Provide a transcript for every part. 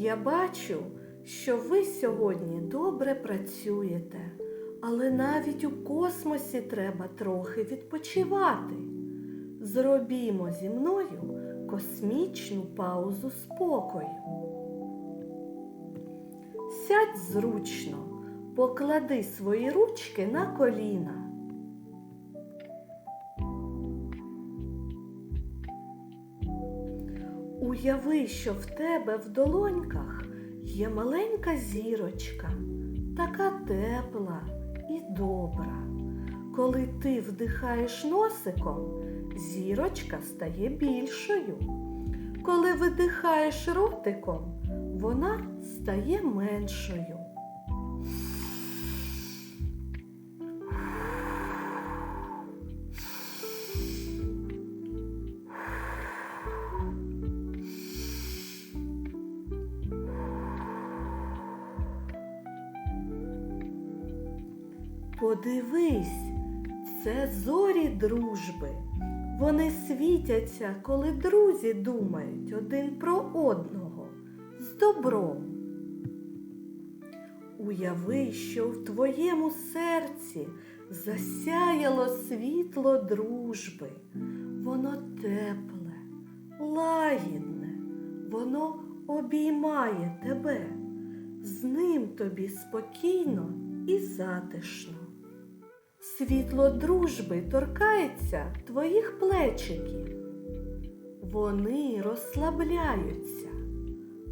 Я бачу, що ви сьогодні добре працюєте, але навіть у космосі треба трохи відпочивати. Зробімо зі мною космічну паузу спокою. Сядь зручно, поклади свої ручки на коліна. Уяви, що в тебе в долоньках є маленька зірочка, така тепла і добра. Коли ти вдихаєш носиком, зірочка стає більшою. Коли видихаєш ротиком, вона стає меншою. Подивись, це зорі дружби. Вони світяться, коли друзі думають один про одного з добром. Уяви, що в твоєму серці засяяло світло дружби. Воно тепле, лагідне, воно обіймає тебе. З ним тобі спокійно і затишно. Світло дружби торкається твоїх плечиків. Вони розслабляються,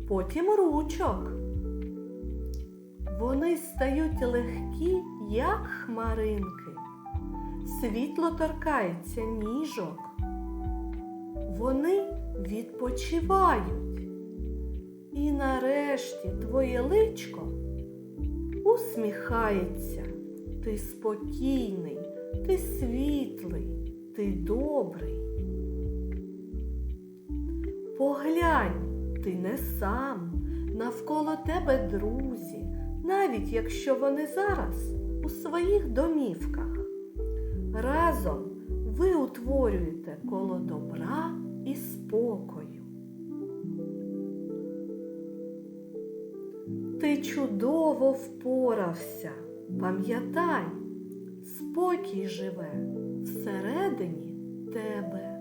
потім ручок. Вони стають легкі, як хмаринки. Світло торкається ніжок. Вони відпочивають. І нарешті твоє личко усміхається. Ти спокійний, ти світлий, ти добрий. Поглянь, ти не сам, навколо тебе друзі, навіть якщо вони зараз у своїх домівках. Разом ви утворюєте коло добра і спокою. Ти чудово впорався. Пам'ятай, спокій живе всередині тебе.